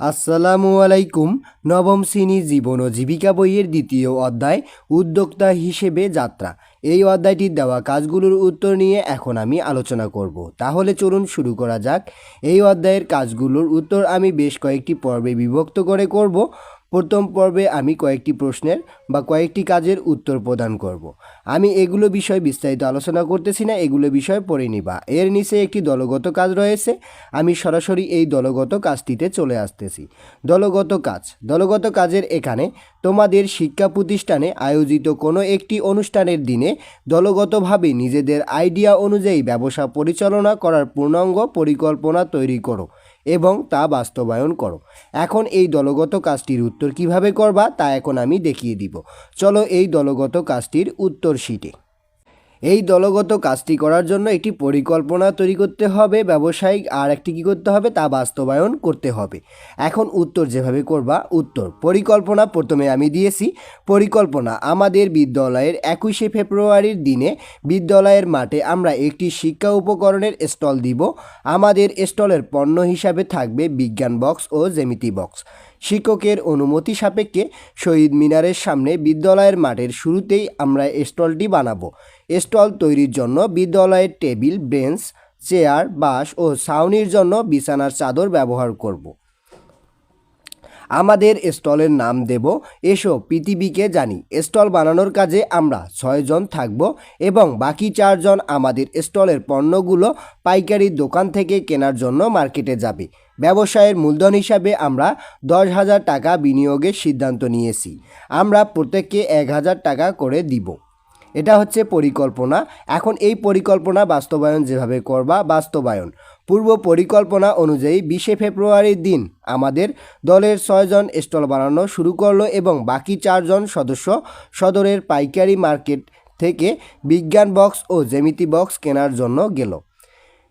আসসালামু আলাইকুম। নবম শ্রেণি জীবন ও জীবিকা বইয়ের দ্বিতীয় অধ্যায়, উদ্যোক্তা হিসেবে যাত্রা। এই অধ্যায়টির দেওয়া কাজগুলোর উত্তর নিয়ে এখন আমি আলোচনা করব। তাহলে চলুন শুরু করা যাক। এই অধ্যায়ের কাজগুলোর উত্তর আমি বেশ কয়েকটি পর্বে বিভক্ত করে করব। প্রথম পর্বে আমি কয়েকটি প্রশ্নের বা কয়েকটি কাজের উত্তর প্রদান করব। আমি এগুলো বিষয় বিস্তারিত আলোচনা করতেছি না, এগুলো বিষয় পড়ে নিবা। এর নিচে একটি দলগত কাজ রয়েছে, আমি সরাসরি এই দলগত কাজটিতে চলে আসতেছি। দলগত কাজ। দলগত কাজের এখানে তোমাদের শিক্ষা প্রতিষ্ঠানে আয়োজিত কোনো একটি অনুষ্ঠানের দিনে দলগতভাবে নিজেদের আইডিয়া অনুযায়ী ব্যবসা পরিচালনা করার পূর্ণাঙ্গ পরিকল্পনা তৈরি করো। এবং তা বাস্তবায়ন করো। এখন এই দলগত কাজটির উত্তর কীভাবে করবা তা এখন আমি দেখিয়ে দিব। চলো এই দলগত কাজটির উত্তর শিটে এই দলগত কাজটি করার জন্য একটি পরিকল্পনা তৈরি করতে হবে, ব্যবসায়িক আর একটি কী করতে হবে তা বাস্তবায়ন করতে হবে। এখন উত্তর যেভাবে করবা, উত্তর। পরিকল্পনা প্রথমে আমি দিয়েছি, পরিকল্পনা। আমাদের বিদ্যালয়ের একুশে ফেব্রুয়ারির দিনে বিদ্যালয়ের মাঠে আমরা একটি শিক্ষা উপকরণের স্টল দিব। আমাদের স্টলের পণ্য হিসাবে থাকবে বিজ্ঞান বক্স ও জেমিতি বক্স। শিক্ষকের অনুমতি সাপেক্ষে শহীদ মিনারের সামনে বিদ্যালয়ের মাঠের শুরুতেই আমরা স্টলটি বানাবো স্টল তৈরির জন্য বিদ্যালয়ের টেবিল, বেঞ্চ, চেয়ার, বাঁশ ও ছাউনির জন্য বিছানার চাদর ব্যবহার করব। আমাদের স্টলের নাম দেব। এসো পৃথিবীকে জানি। স্টল বানানোর কাজে আমরা ছয়জন থাকব এবং বাকি চারজন আমাদের স্টলের পণ্যগুলো পাইকারি দোকান থেকে কেনার জন্য মার্কেটে যাবে। ব্যবসায়ের মূলধন হিসাবে আমরা দশ হাজার টাকা বিনিয়োগের সিদ্ধান্ত নিয়েছি। আমরা প্রত্যেককে এক হাজার টাকা করে দিব। এটা হচ্ছে পরিকল্পনা। এখন এই পরিকল্পনা বাস্তবায়ন যেভাবে করবা, বাস্তবায়ন। পূর্ব পরিকল্পনা অনুযায়ী বিশে ফেব্রুয়ারির দিন আমাদের দলের ছয়জন স্টল বানানো শুরু করল এবং বাকি চারজন সদস্য সদরের পাইকারি মার্কেট থেকে বিজ্ঞান বক্স ও জ্যামিতি বক্স কেনার জন্য গেল।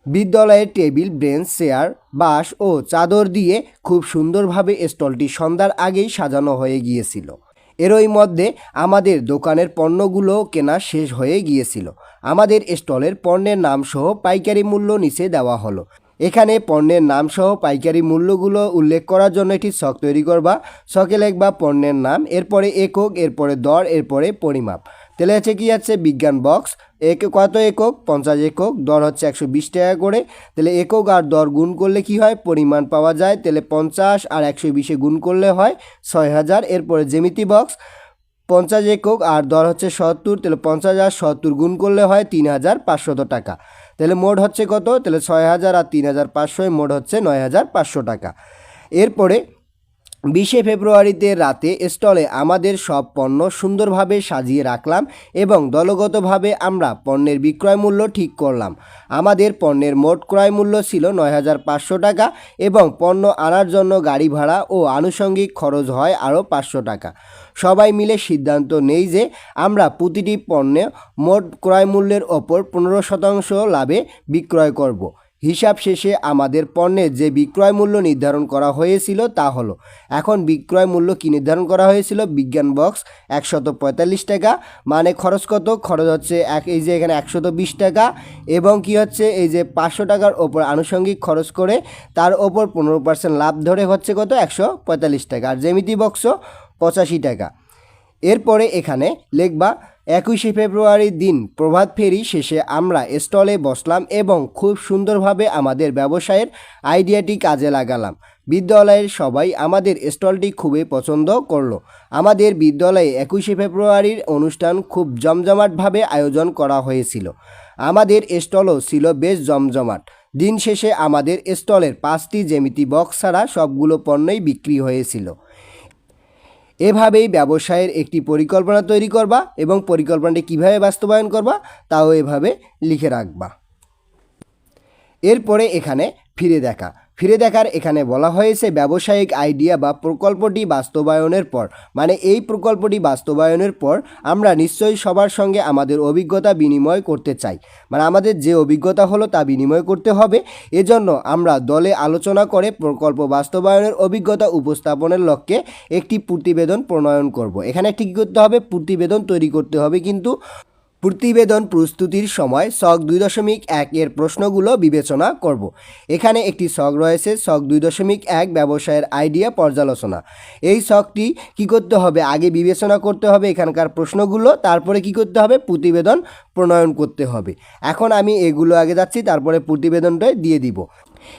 বিদ্যালয়ের টেবিল, ব্রেঞ্চ, চেয়ার, বাঁশ ও চাদর দিয়ে খুব সুন্দরভাবে স্টলটি সন্ধ্যার আগেই সাজানো হয়ে গিয়েছিল। এরই মধ্যে আমাদের দোকানের পণ্যগুলো কেনা শেষ হয়ে গিয়েছিল। আমাদের স্টলের পণ্যের নামসহ পাইকারি মূল্য নিচে দেওয়া হলো। এখানে পণ্যের নাম সহ পাইকারি মূল্যগুলো উল্লেখ করার জন্য একটি শখ তৈরি করবা। ছকে লেখবা পণ্যের নাম, এরপরে একক, এরপরে দর, এরপরে পরিমাপ। তাহলে হচ্ছে কি আছে? বিজ্ঞান বক্স, এক কত একক? পঞ্চাশ একক। দর হচ্ছে একশো বিশ টাকা করে। তাহলে একক আর দর গুণ করলে কি হয়? পরিমাণ পাওয়া যায়। তাহলে পঞ্চাশ আর একশো বিশে গুণ করলে হয় ছয় হাজার। এরপরে জেমিতি বক্স, পঞ্চাশ একক আর দর হচ্ছে সত্তর। তাহলে পঞ্চাশ আর সত্তর গুণ করলে হয় তিন হাজার পাঁচশত টাকা। তাহলে মোট হচ্ছে কত? তাহলে ছয় হাজার আর তিন হাজার পাঁচশোয়, মোট হচ্ছে নয় হাজার পাঁচশো টাকা। এরপরে বিশে ফেব্রুয়ারিতে রাতে স্টলে আমাদের সব পণ্য সুন্দরভাবে সাজিয়ে রাখলাম এবং দলগতভাবে আমরা পণ্যের বিক্রয় মূল্য ঠিক করলাম আমাদের পণ্যের মোট ক্রয় মূল্য ছিল নয় হাজার পাঁচশো টাকা এবং পণ্য আনার জন্য গাড়ি ভাড়া ও আনুষঙ্গিক খরচ হয় আরও পাঁচশো টাকা সবাই মিলে সিদ্ধান্ত নেই যে আমরা প্রতিটি পণ্যে মোট ক্রয় মূল্যের ওপর পনেরো শতাংশ লাভে বিক্রয় করব। হিসাব শেষে আমাদের পণ্যের যে বিক্রয় মূল্য নির্ধারণ করা হয়েছিল তা হলো, এখন বিক্রয় মূল্য কি নির্ধারণ করা হয়েছিল? বিজ্ঞান বক্স, একশত পঁয়তাল্লিশ টাকা। মানে খরচ কত? খরচ হচ্ছে এক, এই যে এখানে একশত বিশ টাকা। এবং কি হচ্ছে? এই যে পাঁচশো টাকার ওপর আনুষঙ্গিক খরচ করে তার ওপর পনেরো পার্সেন্ট লাভ ধরে হচ্ছে কত? একশো পঁয়তাল্লিশ টাকা। আর জেমিতি বক্সও পঁচাশি টাকা। এরপরে এখানে লিখবা একুশে ফেব্রুয়ারির দিন প্রভাত ফেরি শেষে আমরা স্টলে বসলাম এবং খুব সুন্দরভাবে আমাদের ব্যবসায়ের আইডিয়াটি কাজে লাগালাম। বিদ্যালয়ের সবাই আমাদের স্টলটি খুবই পছন্দ করল। আমাদের বিদ্যালয়ে একুশে ফেব্রুয়ারির অনুষ্ঠান খুব জমজমাটভাবে আয়োজন করা হয়েছিল। আমাদের স্টলও ছিল বেশ জমজমাট। দিন শেষে আমাদের স্টলের পাঁচটি জ্যামিতি বক্স ছাড়া সবগুলো পণ্যই বিক্রি হয়েছিল। এভাবেই ব্যবসায়ের একটি পরিকল্পনা তৈরি করবা এবং পরিকল্পনাটি কীভাবে বাস্তবায়ন করবা তাও এভাবে লিখে রাখবা। এরপরে এখানে ফিরে দেখা। ফিরে দেখার এখানে বলা হয়েছে ব্যবসায়িক আইডিয়া বা প্রকল্পটি বাস্তবায়নের পর। মানে এই প্রকল্পটি বাস্তবায়নের পর আমরা নিশ্চয়ই সবার সঙ্গে আমাদের অভিজ্ঞতা বিনিময় করতে চাই। মানে আমাদের যে অভিজ্ঞতা হলো তা বিনিময় করতে হবে। এজন্য আমরা দলে আলোচনা করে প্রকল্প বাস্তবায়নের অভিজ্ঞতা উপস্থাপনের লক্ষ্যে একটি প্রতিবেদন প্রণয়ন করব। এখানে একটি কী করতে হবে? প্রতিবেদন তৈরি করতে হবে কিন্তু প্রতিবেদন প্রস্তুতির সময় শখ দুই দশমিক এক এর প্রশ্নগুলো বিবেচনা করব। এখানে একটি শখ রয়েছে শখ দুই দশমিক এক ব্যবসায়ের আইডিয়া পর্যালোচনা। এই শখটি কি করতে হবে? আগে বিবেচনা করতে হবে এখানকার প্রশ্নগুলো, তারপরে কি করতে হবে? প্রতিবেদন প্রণয়ন করতে হবে। এখন আমি এগুলো আগে যাচ্ছি, তারপরে প্রতিবেদনটাই দিয়ে দিব।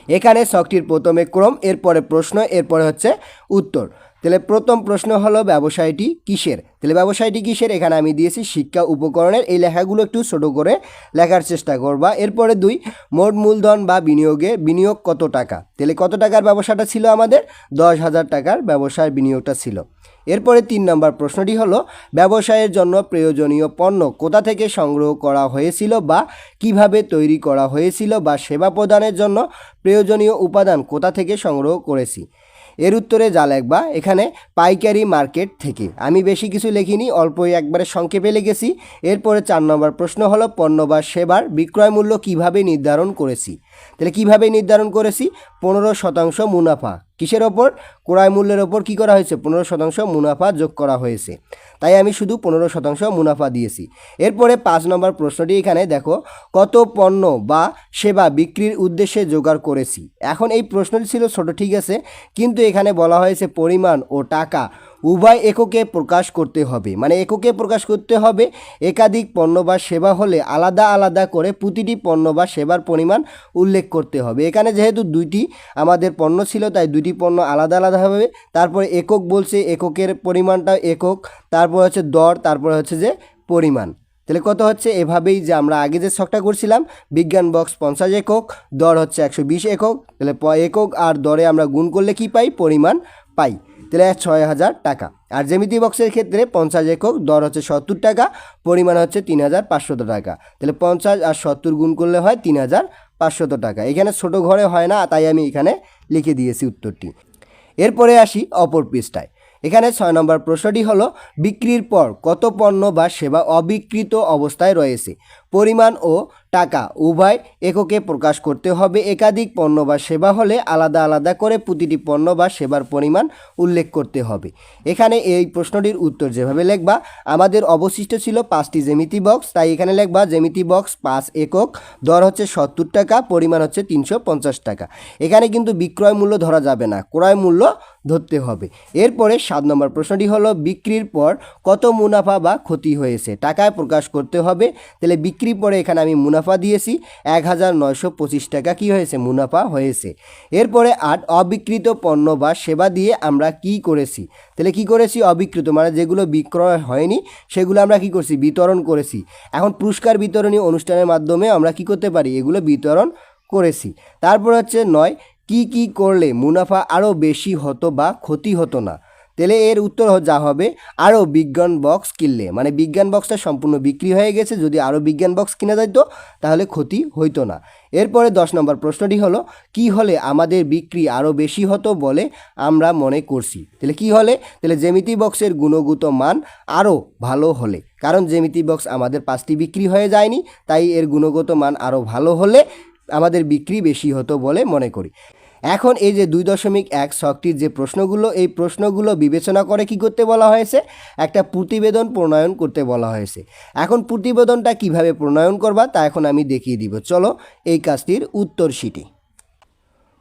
এখানে শখটির প্রথমে ক্রম, এরপরে প্রশ্ন, এরপরে হচ্ছে উত্তর। তাহলে প্রথম প্রশ্ন হলো ব্যবসায়টি কিসের? তাহলে ব্যবসায়টি কিসের? এখানে আমি দিয়েছি শিক্ষা উপকরণের। এই লেখাগুলো একটু ছোট করে লেখার চেষ্টা করবা। এরপরে দুই, মোট মূলধন বা বিনিয়োগে বিনিয়োগ কত টাকা? তাহলে কত টাকার ব্যবসাটা ছিল আমাদের? দশ হাজার টাকার ব্যবসায় বিনিয়োগটা ছিল। এরপরে তিন নম্বর প্রশ্নটি হলো, ব্যবসায়ের জন্য প্রয়োজনীয় পণ্য কোথা থেকে সংগ্রহ করা হয়েছিল বা কীভাবে তৈরি করা হয়েছিল বা সেবা প্রদানের জন্য প্রয়োজনীয় উপাদান কোথা থেকে সংগ্রহ করেছি? এর উত্তরে যা লেখবা, এখানে পাইকারি মার্কেট থেকে। আমি বেশি কিছু লিখিনি, অল্পই একবারে সংক্ষেপে লিখেছি। এরপরে চার নম্বর প্রশ্ন হলো, পণ্য বা সেবার বিক্রয় মূল্য কীভাবে নির্ধারণ করেছি? তাহলে কীভাবে নির্ধারণ করেছি? পনেরো শতাংশ মুনাফা। কিসের ওপর? ক্রয় মূল্যের ওপর কী করা হয়েছে? পনেরো শতাংশ মুনাফা যোগ করা হয়েছে। তাই আমি শুধু পনেরো শতাংশ মুনাফা দিয়েছি। এরপরে পাঁচ নম্বর প্রশ্নটি এখানে দেখো, কত পণ্য বা সেবা বিক্রির উদ্দেশ্যে জোগাড় করেছি? এখন এই প্রশ্নটি ছিল ছোট, ঠিক আছে? কিন্তু এখানে বলা হয়েছে পরিমাণ ও টাকা। উভয় এককে প্রকাশ করতে হবে। মানে এককে প্রকাশ করতে হবে, একাধিক পণ্য বা সেবা হলে আলাদা আলাদা করে প্রতিটি পণ্য বা সেবার পরিমাণ উল্লেখ করতে হবে। এখানে যেহেতু দুইটি আমাদের পণ্য ছিল, তাই দুইটি পণ্য আলাদা আলাদা হবে। তারপরে একক বলছে, এককের পরিমাণটা একক, তারপর হচ্ছে দর, তারপরে হচ্ছে যে পরিমাণ। তাহলে কত হচ্ছে? এভাবেই যে আমরা আগে যে শখটা করছিলাম, বিজ্ঞান বক্স পঞ্চাশ একক, দর হচ্ছে একশো বিশ একক। তাহলে একক আর দরে আমরা গুণ করলে কি পাই? পরিমাণ পাই। তাহলে ছয় হাজার টাকা। আর জ্যামিতি বক্সের ক্ষেত্রে পঞ্চাশ একক দর হচ্ছে সত্তর টাকা, পরিমাণ হচ্ছে তিন হাজার পাঁচশত টাকা। তাহলে পঞ্চাশ আর সত্তর গুণ করলে হয় তিন হাজার পাঁচশত টাকা। এখানে ছোট ঘরে হয় না, তাই আমি এখানে লিখে দিয়েছি উত্তরটি। এরপরে আসি অপর পৃষ্ঠায়। এখানে ছয় নম্বর প্রশ্নটি হলো, বিক্রির পর কত পণ্য বা সেবা অবিকৃত অবস্থায় রয়েছে? পরিমাণ ও টাকা উভয় এককে প্রকাশ করতে হবে। একাধিক পণ্য বা সেবা হলে আলাদা আলাদা করে প্রতিটি পণ্য বা সেবার পরিমাণ উল্লেখ করতে হবে। এখানে এই প্রশ্নটির উত্তর যেভাবে লেখবা, আমাদের অবশিষ্ট ছিল পাঁচটি জ্যামিতি বক্স তাই এখানে লেখবা, জ্যামিতি বক্স পাঁচ একক, দর হচ্ছে সত্তর টাকা, পরিমাণ হচ্ছে তিনশো পঞ্চাশ টাকা। এখানে কিন্তু বিক্রয় মূল্য ধরা যাবে না, ক্রয় মূল্য ধরতে হবে। এরপরে সাত নম্বর প্রশ্নটি হলো, বিক্রির পর কত মুনাফা বা ক্ষতি হয়েছে? টাকায় প্রকাশ করতে হবে, তাহলে বিক্রি পরে এখানে আমি মুনাফা দিয়েছি। এক হাজার নয়শো পঁচিশ টাকা কী হয়েছে? মুনাফা হয়েছে। এরপরে আট অবিকৃত পণ্য বা সেবা দিয়ে আমরা কি করেছি? তাহলে কি করেছি? অবিকৃত মানে যেগুলো বিক্রয় হয়নি, সেগুলো আমরা কি করছি? বিতরণ করেছি। এখন পুরস্কার বিতরণী অনুষ্ঠানের মাধ্যমে আমরা কি করতে পারি? এগুলো বিতরণ করেছি। তারপর হচ্ছে নয়, কি কি করলে মুনাফা আরও বেশি হতো বা ক্ষতি হতো না? তাহলে এর উত্তর যা হবে, আরও বিজ্ঞান বক্স কিনলে। মানে বিজ্ঞান বক্সটা সম্পূর্ণ বিক্রি হয়ে গেছে, যদি আরও বিজ্ঞান বক্স কিনা যেত তাহলে ক্ষতি হইতো না। এরপরে দশ নম্বর প্রশ্নটি হলো, কি হলে আমাদের বিক্রি আরও বেশি হতো বলে আমরা মনে করছি? তাহলে কি হলে? তাহলে জ্যামিতি বক্সের গুণগত মান আরও ভালো হলে। কারণ জ্যামিতি বক্স আমাদের পাঁচটি বিক্রি হয়ে যায়নি, তাই এর গুণগত মান আরও ভালো হলে আমাদের বিক্রি বেশি হতো বলে মনে করি। এখন এই যে দুই দশমিক এক শখটির যে প্রশ্নগুলো, এই প্রশ্নগুলো বিবেচনা করে কি করতে বলা হয়েছে? একটা প্রতিবেদন প্রণয়ন করতে বলা হয়েছে। এখন প্রতিবেদনটা কীভাবে প্রণয়ন করবা তা এখন আমি দেখিয়ে দিব। চলো এই কাজটির উত্তর সিটি।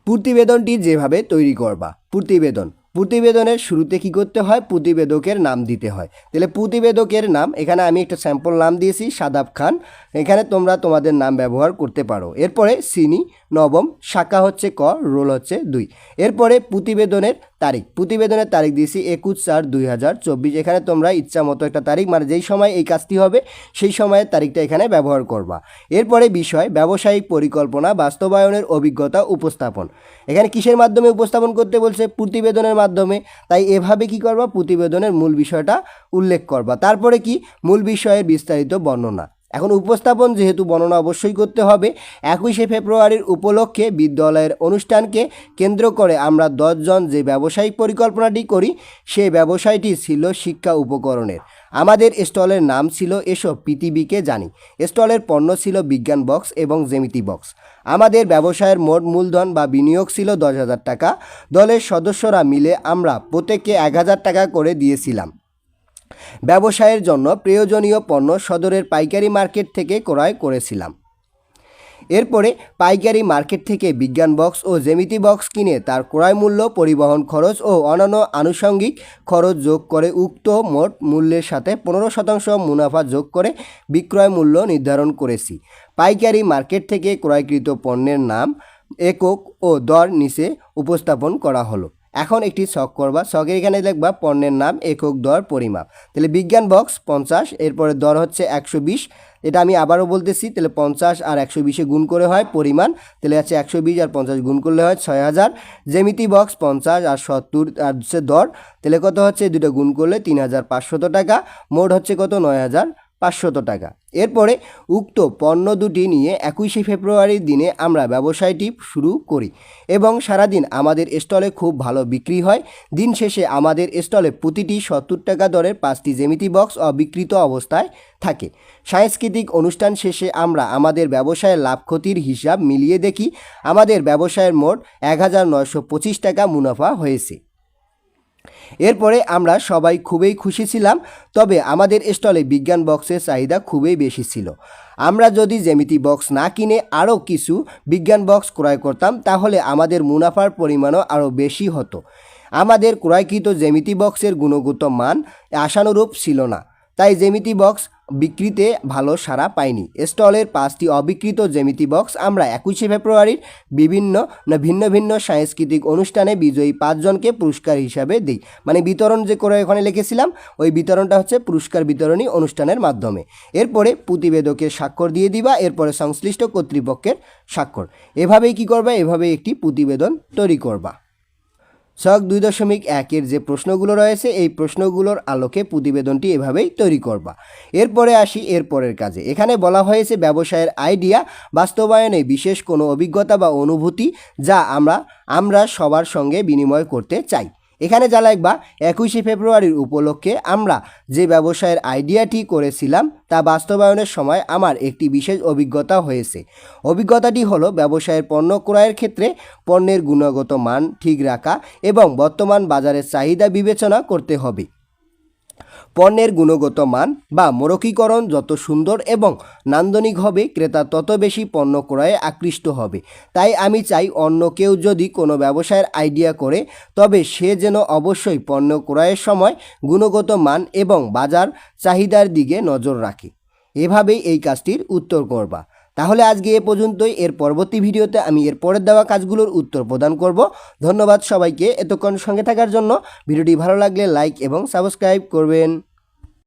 প্রতিবেদনটি যেভাবে তৈরি করবা। প্রতিবেদন। প্রতিবেদনের শুরুতে কি করতে হয়? প্রতিবেদকের নাম দিতে হয়। তাহলে প্রতিবেদকের নাম, এখানে আমি একটা স্যাম্পল নাম দিয়েছি, সাদাব খান। এখানে তোমরা তোমাদের নাম ব্যবহার করতে পারো। এরপরে সিনি নবম শাখা হচ্ছে ক, রোল হচ্ছে দুই। এরপরে প্রতিবেদনের তারিখ। প্রতিবেদনের তারিখ দিয়েছি একুশ চার দুই হাজার চব্বিশ। এখানে তোমরা ইচ্ছা মতো একটা তারিখ মানে যেই সময় এই কাজটি হবে, সেই সময়ের তারিখটা এখানে ব্যবহার করবা। এরপরে বিষয়, ব্যবসায়িক পরিকল্পনা, বাস্তবায়নের অভিজ্ঞতা, উপস্থাপন। এখানে কিসের মাধ্যমে উপস্থাপন করতে বলছে? প্রতিবেদনের মাধ্যমে। তাই এভাবে কি করবা? প্রতিবেদনের মূল বিষয়টা উল্লেখ করবা। তারপরে কি? মূল বিষয়ের বিস্তারিত বর্ণনা। এখন উপস্থাপন যেহেতু বর্ণনা অবশ্যই করতে হবে, একুশে ফেব্রুয়ারির উপলক্ষে বিদ্যালয়ের অনুষ্ঠানকে কেন্দ্র করে আমরা দশজন যে ব্যবসায়িক পরিকল্পনাটি করি, সে ব্যবসায়টি ছিল শিক্ষা উপকরণের। আমাদের স্টলের নাম ছিল এসব পৃথিবীকে জানি। স্টলের পণ্য ছিল বিজ্ঞান বক্স এবং জেমিতি বক্স। আমাদের ব্যবসায়ের মোট মূলধন বা বিনিয়োগ ছিল দশ হাজার টাকা। দলের সদস্যরা মিলে আমরা প্রত্যেককে এক হাজার টাকা করে দিয়েছিলাম। ব্যবসায়ের জন্য প্রয়োজনীয় পণ্য সদরের পাইকারি মার্কেট থেকে ক্রয় করেছিলাম। এরপরে পাইকারি মার্কেট থেকে বিজ্ঞান বক্স ও জ্যামিতি বক্স কিনে তার ক্রয় মূল্য, পরিবহন খরচ ও অন্যান্য আনুষঙ্গিক খরচ যোগ করে উক্ত মোট মূল্যের সাথে পনেরো শতাংশ মুনাফা যোগ করে বিক্রয় মূল্য নির্ধারণ করেছি। পাইকারি মার্কেট থেকে ক্রয়কৃত পণ্যের নাম, একক ও দর নিচে উপস্থাপন করা হলো। এখন একটি শখ করবা। শখের এখানে লিখবা পণ্যের নাম, একক দর, পরিমাপ। তাহলে বিজ্ঞান বক্স পঞ্চাশ, এরপরে দর হচ্ছে একশো বিশ। এটা আমি আবারও বলতেছি, তাহলে পঞ্চাশ আর একশো বিশে গুণ করে হয় পরিমাণ। তাহলে আছে একশো বিশ আর পঞ্চাশ গুণ করলে হয় ছয় হাজার। জ্যামিতি বক্স পঞ্চাশ আর সত্তর আর হচ্ছে দর। তাহলে কত হচ্ছে? দুটো গুণ করলে তিন হাজার পাঁচশত টাকা। মোট হচ্ছে কত? নয় হাজার। পাঁচশত টাকা। এরপরে উক্ত পণ্য দুটি নিয়ে একুশে ফেব্রুয়ারির দিনে আমরা ব্যবসায়টি শুরু করি এবং সারাদিন আমাদের স্টলে খুব ভালো বিক্রি হয়। দিন শেষে আমাদের স্টলে প্রতিটি সত্তর টাকা দরের পাঁচটি জেমিতি বক্স অবিকৃত অবস্থায় থাকে। সাংস্কৃতিক অনুষ্ঠান শেষে আমরা আমাদের ব্যবসায়ের লাভ ক্ষতির হিসাব মিলিয়ে দেখি। আমাদের ব্যবসায়ের মোট এক হাজার নয়শো পঁচিশ টাকা মুনাফা হয়েছে। এরপরে আমরা সবাই খুবই খুশি ছিলাম, তবে আমাদের স্টলে বিজ্ঞান বক্সের চাহিদা খুবই বেশি ছিল। আমরা যদি জ্যামিতি বক্স না কিনে আরও কিছু বিজ্ঞান বক্স ক্রয় করতাম, তাহলে আমাদের মুনাফার পরিমাণও আরও বেশি হতো। আমাদের ক্রয়কৃত জ্যামিতি বক্সের গুণগত মান আশানুরূপ ছিল না। তাই জ্যামিতি বক্স বিক্রিতে ভালো সাড়া পায়নি স্টলের পাঁচটি অবিকৃত জ্যামিতি বক্স আমরা একুশে ফেব্রুয়ারির বিভিন্ন ভিন্ন ভিন্ন সাংস্কৃতিক অনুষ্ঠানে বিজয়ী পাঁচজনকে পুরস্কার হিসাবে দিই। মানে বিতরণ যে করে ওখানে লিখেছিলাম, ওই বিতরণটা হচ্ছে পুরস্কার বিতরণী অনুষ্ঠানের মাধ্যমে। এরপরে প্রতিবেদকের স্বাক্ষর দিয়ে দিবা, এরপরে সংশ্লিষ্ট কর্তৃপক্ষের স্বাক্ষর। এভাবেই কি করবা? এভাবে একটি প্রতিবেদন তৈরি করবা। ছক দুই দশমিক একের যে প্রশ্নগুলো রয়েছে, এই প্রশ্নগুলোর আলোকে প্রতিবেদনটি এভাবেই তৈরি করবা। এরপরে আসি এরপরের কাজে। এখানে বলা হয়েছে ব্যবসায়ের আইডিয়া, বাস্তবায়নে বিশেষ কোনো অভিজ্ঞতা বা অনুভূতি যা আমরা আমরা সবার সঙ্গে বিনিময় করতে চাই। এখানে যা লাগবা একুশে ফেব্রুয়ারির উপলক্ষে আমরা যে ব্যবসায়ের আইডিয়াটি করেছিলাম তা বাস্তবায়নের সময় আমার একটি বিশেষ অভিজ্ঞতা হয়েছে। অভিজ্ঞতাটি হলো ব্যবসায়ের পণ্য ক্রয়ের ক্ষেত্রে পণ্যের গুণগত মান ঠিক রাখা এবং বর্তমান বাজারের চাহিদা বিবেচনা করতে হবে। পণ্যের গুণগত মান বা মোড়কীকরণ যত সুন্দর এবং নান্দনিক হবে, ক্রেতা তত বেশি পণ্য ক্রয়ে আকৃষ্ট হবে। তাই আমি চাই অন্য কেউ যদি কোনো ব্যবসায়ের আইডিয়া করে, তবে সে যেন অবশ্যই পণ্য ক্রয়ের সময় গুণগত মান এবং বাজার চাহিদার দিকে নজর রাখে। এভাবেই এই কাজটির উত্তর করবা। তাহলে আজকে এ পর্যন্তই। এর পরবর্তী ভিডিওতে আমি এর পরের দেওয়া কাজগুলোর উত্তর প্রদান করব। ধন্যবাদ সবাইকে এতক্ষণ সঙ্গে থাকার জন্য। ভিডিওটি ভালো লাগলে লাইক এবং সাবস্ক্রাইব করবেন।